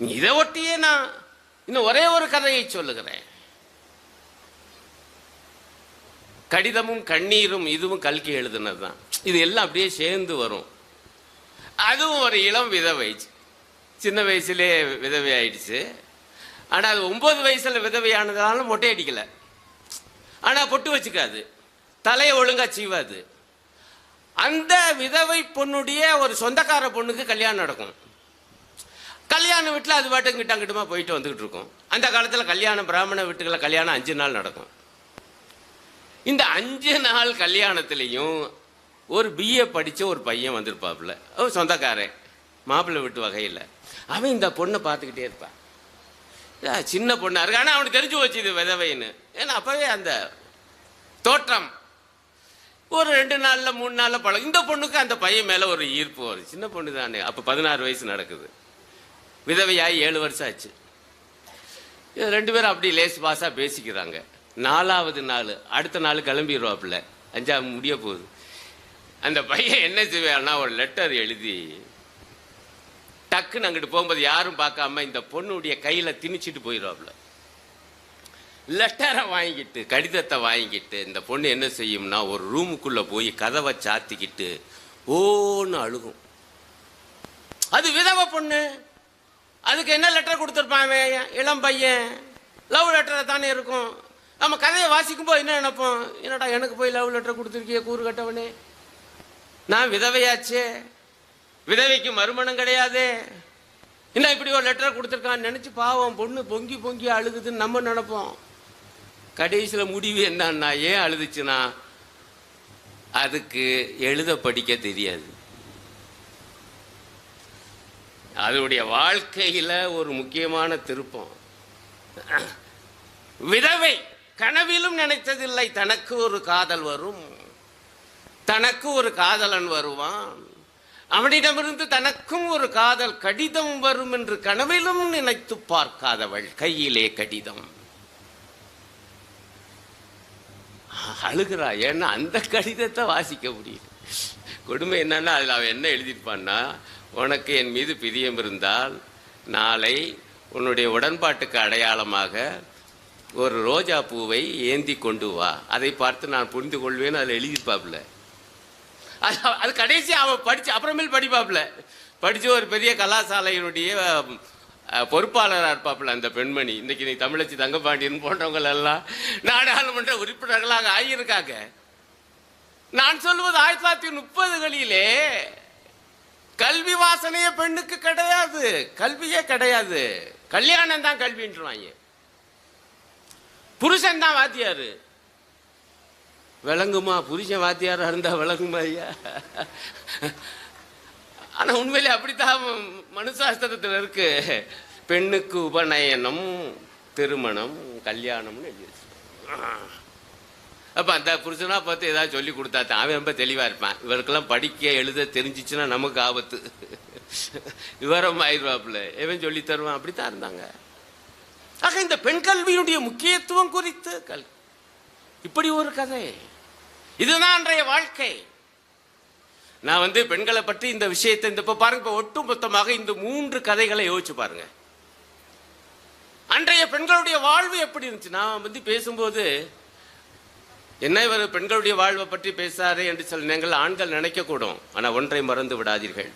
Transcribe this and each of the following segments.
இதை ஒட்டியே நான் இன்னும் ஒரே ஒரு கதையை சொல்லுகிறேன். கடிதமும் கண்ணீரும் இதுவும் கல்கி எழுதுனது தான் இது எல்லாம் அப்படியே சேர்ந்து வரும். அதுவும் ஒரு இளம் விதவை. சின்ன வயசுலே விதவை ஆயிடுச்சு. ஆனால் அது ஒம்பது வயசில் விதவையானதுனால மொட்டை அடிக்கல. ஆனால் பொட்டு வச்சுக்காது. தலையை ஒழுங்காக சீவாது. அந்த விதவை பொண்ணுடைய ஒரு சொந்தக்கார பொண்ணுக்கு கல்யாணம் நடக்கும். கல்யாண வீட்டில் அது பாட்டுக்கு கிட்டங்கிட்டமா போயிட்டு வந்துக்கிட்டு இருக்கும். அந்த காலத்தில் கல்யாணம் பிராமண வீட்டுகளில் கல்யாணம் அஞ்சு நாள் நடக்கும். இந்த அஞ்சு நாள் கல்யாணத்துலேயும் ஒரு பிஏ படித்த ஒரு பையன் வந்திருப்பாப்புல. ஓ சொந்தக்காரன். மாப்பிள்ளை வீட்டு வகையில். அவன் இந்த பொண்ணை பார்த்துக்கிட்டே இருப்பான். சின்ன பொண்ணாக இருக்கு. ஆனால் அவனுக்கு தெரிஞ்சு வச்சு இது விதவைன்னு. ஏன்னா அப்போவே அந்த தோற்றம். ஒரு ரெண்டு நாளில் மூணு நாளில் பழகும் இந்த பொண்ணுக்கு அந்த பையன் மேலே ஒரு ஈர்ப்பு வரும் சின்ன பொண்ணு தானே அப்போ பதினாறு வயசு நடக்குது. விதவையாகி ஏழு வருஷம் ஆச்சு. இது ரெண்டு பேரும் அப்படி லேஸ் பாஸாக பேசிக்கிறாங்க. நாலாவது நாள் அடுத்த நாள் கிளம்பிடுவாப்புல அஞ்சாவது முடிய போகுது. அந்த பையன் என்ன செய்வான்னா ஒரு லெட்டர் எழுதி டக்குன்னு அங்கிட்டு போகும்போது யாரும் பார்க்காம இந்த பொண்ணுடைய கையில் திணிச்சிட்டு போயிடுவாப்புல லெட்டரை வாங்கிட்டு கடிதத்தை வாங்கிட்டு இந்த பொண்ணு என்ன செய்யும்னா ஒரு ரூமுக்குள்ளே போய் கதவை சாத்திக்கிட்டு ஓன்னு அழுகும். அது விதவை பொண்ணு. அதுக்கு என்ன லெட்டர் கொடுத்துருப்பான் அவன்? இளம் பையன். லவ் லெட்டரை தானே இருக்கும். நம்ம கதையை வாசிக்கும் போது என்ன நினைப்போம்? என்னடா எனக்கு போய் லவ் லெட்டர் கொடுத்துருக்கிய கூறு கட்டவனே. நான் விதவையாச்சே. விதவைக்கு மறுமணம் கிடையாது. என்ன இப்படி ஒரு லெட்டர் கொடுத்துருக்கான்னு நினச்சி பாவம் பொண்ணு பொங்கி பொங்கி அழுகுதுன்னு நம்ம நினைப்போம். கடைசியில் முடிவு என்னன்னா ஏன் அழுதுச்சுன்னா அதுக்கு எழுத படிக்க தெரியாது. அதனுடைய வாழ்க்கையில ஒரு முக்கியமான திருப்பம். விதவை கனவிலும் நினைத்ததில்லை. தனக்கு ஒரு காதல் வரும். தனக்கு ஒரு காதலன் வருவான். அவனிடமிருந்து தனக்கும் ஒரு காதல் கடிதம் வரும் என்று கனவிலும் நினைத்து பார்க்காதவள் கையிலே கடிதம். அழுகிறா ஏன்னா அந்த கடிதத்தை வாசிக்க முடியும் கொடுமை என்னன்னா அதில் அவன் என்ன எழுதியிருப்பான்னா உனக்கு என் மீது பிரியம் இருந்தால் நாளை உன்னுடைய உடன்பாட்டுக்கு அடையாளமாக ஒரு ரோஜா பூவை ஏந்தி கொண்டு வா. அதை பார்த்து நான் புரிந்து கொள்வேன் அதில் எழுதியிருப்பாப்புல. அது அது கடைசி அவன் படித்து அப்புறமேல் படிப்பாப்புல. படித்து ஒரு பெரிய கலாசாலையினுடைய பொறுப்பாளராக இருப்பாப்புல அந்த பெண்மணி. இன்னைக்கு நீ தமிழச்சி தங்கபாண்டியன் போன்றவங்க எல்லாம் நாடாளுமன்ற உறுப்பினர்களாக ஆகியிருக்காங்க. நான் சொல்வது ஆயிரத்தி தொள்ளாயிரத்தி முப்பதுகளிலே கல்வி வாசனையே பெண்ணுக்கு கிடையாது. கல்வியே கிடையாது. கல்யாணம் தான் கல்வின்றாங்க. புருஷன் தான் வாத்தியாரு. விளங்குமா? புருஷன் வாத்தியாரா இருந்தா விளங்குமா ஐயா? ஆனா உண்மையிலே அப்படித்தான் மனுசாஸ்திரத்தில் இருக்கு. பெண்ணுக்கு உபநயனம் திருமணம் கல்யாணம்னு எழுதி வச்சிருக்காங்க. அப்போ அந்த புருஷனாக பார்த்து ஏதாவது சொல்லி கொடுத்தா தான். அவன் ரொம்ப தெளிவாக இருப்பான். இவருக்கெல்லாம் படிக்க எழுத தெரிஞ்சிச்சுன்னா நமக்கு ஆபத்து. விவரம் ஆயிடுவாப்புல எவன் சொல்லி தருவான். அப்படித்தான் இருந்தாங்க. ஆக இந்த பெண் கல்வியினுடைய முக்கியத்துவம் குறித்து கல் இப்படி ஒரு கதை. இதுதான் அன்றைய வாழ்க்கை. நான் வந்து பெண்களை பற்றி இந்த விஷயத்தை இந்த இப்போ பாருங்க இப்போ ஒட்டுமொத்தமாக இந்த மூன்று கதைகளை யோசிச்சு பாருங்க. அன்றைய பெண்களுடைய வாழ்வு எப்படி இருந்துச்சு? நான் வந்து பேசும்போது என்ன இவர் பெண்களுடைய வாழ்வை பற்றி பேசாரு என்று சில நீங்கள் ஆண்கள் நினைக்கக்கூடும். ஆனால் ஒன்றை மறந்து விடாதீர்கள்.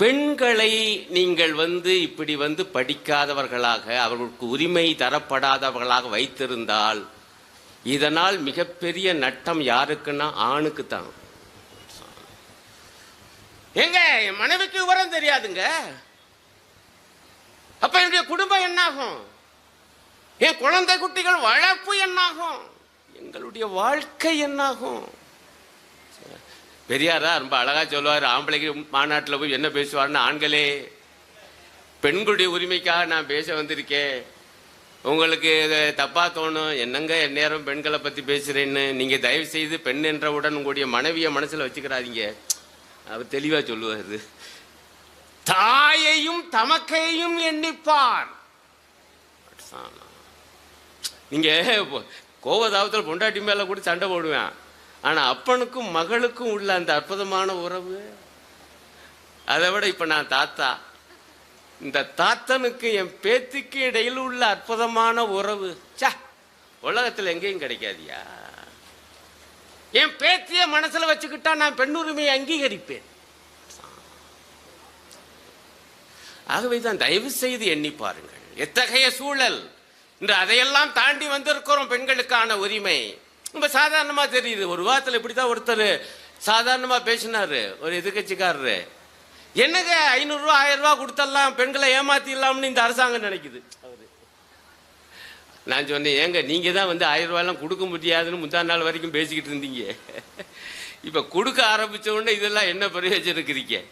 பெண்களை நீங்கள் வந்து இப்படி வந்து படிக்காதவர்களாக அவர்களுக்கு உரிமை தரப்படாதவர்களாக வைத்திருந்தால் இதனால் மிகப்பெரிய நட்டம் யாருக்குன்னா ஆணுக்கு தான் எங்க? என் மனைவிக்கு விவரம் தெரியாதுங்க. அப்ப என்னுடைய குடும்பம் என்னாகும்? என் குழந்தை குட்டிகள் வளர்ப்பு என்னாகும்? எங்களுடைய வாழ்க்கை என்னாகும்? பெரியாரா ரொம்ப அழகா சொல்லுவார். ஆம்பளைக்கு மாநாட்டில் போய் என்ன பேசுவார்னு ஆண்களே. பெண்களுடைய உரிமைக்காக நான் பேச வந்திருக்கேன். உங்களுக்கு இது தப்பா தோணும். என்னங்க எந்நேரம் பெண்களை பத்தி பேசுறேன்னு? நீங்க தயவு செய்து பெண் என்றவுடன் உங்களுடைய மனைவியை மனசுல வச்சுக்கிறாதீங்க. அவர் தெளிவா சொல்லுவார். தாயையும் தமக்கையும் எண்ணிப்பார். நீங்கள் கோவதாபத்தில் பொண்டாட்டி மேலே கூட சண்டை போடுவேன். ஆனால் அப்பனுக்கும் மகளுக்கும் உள்ள அந்த அற்புதமான உறவு அதை விட இப்போ நான் தாத்தா. இந்த தாத்தனுக்கு என் பேத்திக்கு இடையில் உள்ள அற்புதமான உறவு. சா உலகத்தில் எங்கேயும் கிடைக்காதியா? என் பேத்திய மனசில் வச்சுக்கிட்டா நான் பெண்ணுரிமையை அங்கீகரிப்பேன். ஆகவே தான் தயவு செய்து எண்ணி பாருங்கள். எத்தகைய சூழல்? இன்று அதையெல்லாம் தாண்டி வந்திருக்கிறோம் பெண்களுக்கான உரிமை. ரொம்ப சாதாரணமாக தெரியுது. ஒரு வாரத்தில் இப்படி தான் ஒருத்தர் சாதாரணமாக பேசினாரு. ஒரு எதிர்கட்சிக்காரரு என்னங்க ஐநூறுரூவா ஆயிரரூவா கொடுத்தரலாம் பெண்களை ஏமாத்திடலாம்னு இந்த அரசாங்கம் நினைக்குது. அவர். நான் சொன்னேன் ஏங்க நீங்கள் தான் வந்து ஆயிரம் ரூபாயெல்லாம் கொடுக்க முடியாதுன்னு முந்தா நாள் வரைக்கும் பேசிக்கிட்டு இருந்தீங்க. இப்போ கொடுக்க ஆரம்பித்த உடனே இதெல்லாம் என்ன பிரயோஜனம் இருக்கிறீங்க?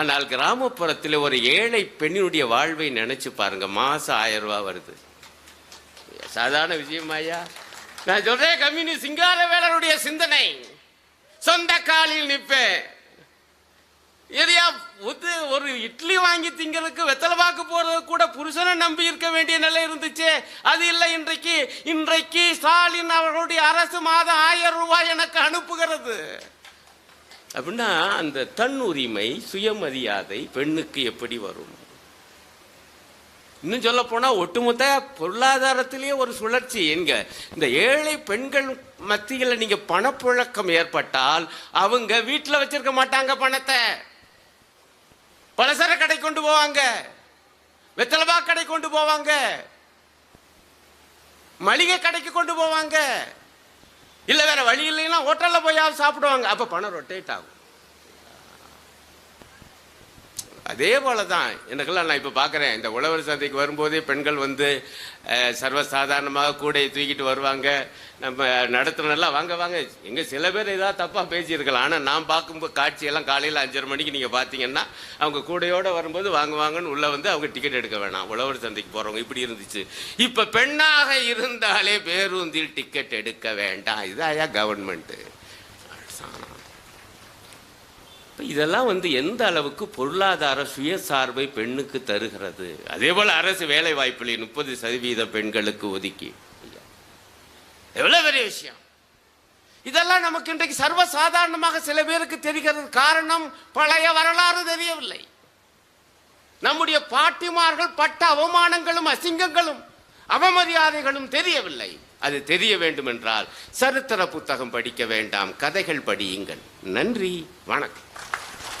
ஆனால் கிராமப்புறத்தில் ஒரு ஏழை பெண்ணினுடைய வாழ்வை நினச்சி பாருங்க. மாதம் ஆயிரம் வருது. சாதாரண விஷயமாயா நான் சொல்றேன் கம்யூனிஸ்ட் சிங்கார வேலருடைய சிந்தனை. சொந்த காலில் நிற்பேன். எதையா ஒத்து ஒரு இட்லி வாங்கி திங்கிறதுக்கு வெத்தலை பாக்கு போறது கூட புருஷனை நம்பி இருக்க வேண்டிய நிலை இருந்துச்சு. அது இல்லை இன்றைக்கு. இன்றைக்கு ஸ்டாலின் அவர்களுடைய அரசு மாதம் ஆயிரம் ரூபாய் எனக்கு அனுப்புகிறது. அப்படின்னா அந்த தன் உரிமை சுயமரியாதை பெண்ணுக்கு எப்படி வரும்? இன்னும் சொல்ல போனால் ஒட்டுமொத்த பொருளாதாரத்திலேயே ஒரு சுழற்சி. என்க இந்த ஏழை பெண்கள் மத்தியில் நீங்கள் பணப்புழக்கம் ஏற்பட்டால் அவங்க வீட்டில் வச்சிருக்க மாட்டாங்க பணத்தை. பலசர கடை கொண்டு போவாங்க. வெத்தலபா கடை கொண்டு போவாங்க. மளிகை கடைக்கு கொண்டு போவாங்க. இல்லை வேற வழி இல்லைன்னா ஹோட்டலில் போய் சாப்பிடுவாங்க. அப்போ பணம் ரொட்டேட் ஆகும். அதே போல தான் எனக்கெல்லாம் நான் இப்போ பார்க்குறேன் இந்த உழவர் சந்தைக்கு வரும்போதே பெண்கள் வந்து சர்வசாதாரணமாக கூடையை தூக்கிட்டு வருவாங்க. நம்ம நடத்துனெல்லாம் வாங்க வாங்க எங்கே சில பேர் ஏதாவது தப்பாக பேசியிருக்கலாம். ஆனால் நான் பார்க்கும்போது காட்சியெல்லாம் காலையில் அஞ்சரை மணிக்கு நீங்கள் பார்த்தீங்கன்னா அவங்க கூடையோடு வரும்போது வாங்க வாங்கன்னு உள்ளே வந்து அவங்க டிக்கெட் எடுக்க வேணாம். உழவர் சந்தைக்கு போகிறவங்க இப்படி இருந்துச்சு. இப்போ பெண்ணாக இருந்தாலே பேருந்தில் டிக்கெட் எடுக்க வேண்டாம். இதாயா கவர்மெண்ட்டு இப்ப இதெல்லாம் வந்து எந்த அளவுக்கு பொருளாதார சுயசார்பை பெண்ணுக்கு தருகிறது? அதே போல அரசு வேலை வாய்ப்பில் முப்பது சதவீத பெண்களுக்கு ஒதுக்கி. எவ்வளவு பெரிய விஷயம். இதெல்லாம் நமக்கு இன்றைக்கு சர்வசாதாரணமாக சில பேருக்கு தெரிகிறது. காரணம் பழைய வரலாறு தெரியவில்லை. நம்முடைய பாட்டிமார்கள் பட்ட அவமானங்களும் அசிங்கங்களும் அவமரியாதைகளும் தெரியவில்லை. அது தெரிய வேண்டும் என்றால் சரித்திர புத்தகம் படிக்க வேண்டாம். கதைகள் படியுங்கள். நன்றி. வணக்கம்.